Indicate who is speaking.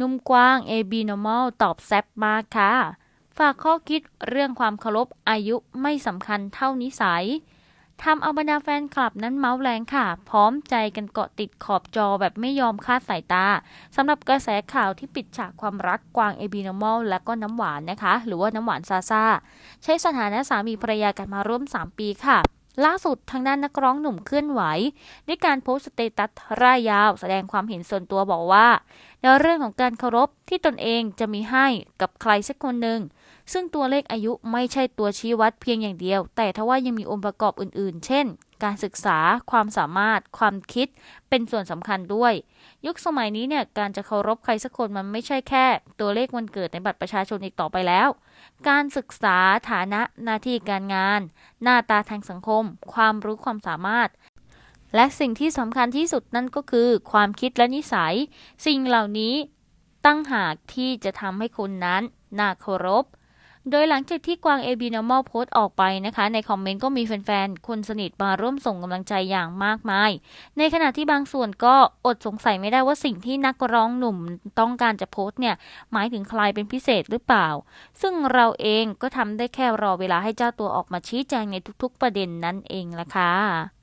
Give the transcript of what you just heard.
Speaker 1: นุ่มกว้าง AB Normal ตอบแซบมากค่ะ ฝากข้อคิดเรื่องความเคารพอายุไม่สำคัญเท่านิสัยทำเอาบรรดาแฟนคลับนั้นเมาส์แรงค่ะ พร้อมใจกันเกาะติดขอบจอแบบไม่ยอมคาดสายตาสำหรับกระแสข่าวที่ปิดฉากความรักกวาง AB Normal และก็น้ำหวานนะคะ หรือว่าน้ำหวานซาซาใช้สถานะสามีภรรยากันมาร่วม 3 ปีค่ะ ล่าสุดทางด้านนักร้องหนุ่มเคลื่อนไหวด้วยการโพสต์สเตตัสร่ายยาว แสดงความเห็นส่วนตัวบอกว่า ในเรื่องของการเคารพที่ตนเองจะมีให้กับใครสักคนหนึ่ง ซึ่งตัวเลขอายุไม่ใช่ตัวชี้วัดเพียงอย่างเดียว แต่ทว่ายังมีองค์ประกอบอื่นๆ เช่น การศึกษา ความสามารถ ความคิด เป็นส่วนสำคัญด้วย ยุคสมัยนี้เนี่ย การจะเคารพใครสักคนมันไม่ใช่แค่ ตัวเลขวันเกิดในบัตรประชาชนอีกต่อไปแล้ว การศึกษาฐานะหน้าที่การงาน หน้าตาทางสังคม ความรู้ความสามารถ และสิ่งที่สำคัญที่สุดนั่นก็คือ ความคิดและนิสัย สิ่งเหล่านี้ตั้งหากที่จะทำให้คุณนั้นน่าเคารพ โดยหลังจากที่กวาง AB Normal โพสต์ออกไปนะคะ ในคอมเมนต์ก็มีแฟนๆ คนสนิทมาร่วมส่งกำลังใจอย่างมากมาย ในขณะที่บางส่วนก็อดสงสัยไม่ได้ว่าสิ่งที่นักร้องหนุ่มต้องการจะโพสต์เนี่ย หมายถึงใครเป็นพิเศษหรือเปล่า ซึ่งเราเองก็ทำได้แค่รอเวลาให้เจ้าตัวออกมาชี้แจงในทุกๆประเด็นนั่นเองละค่ะ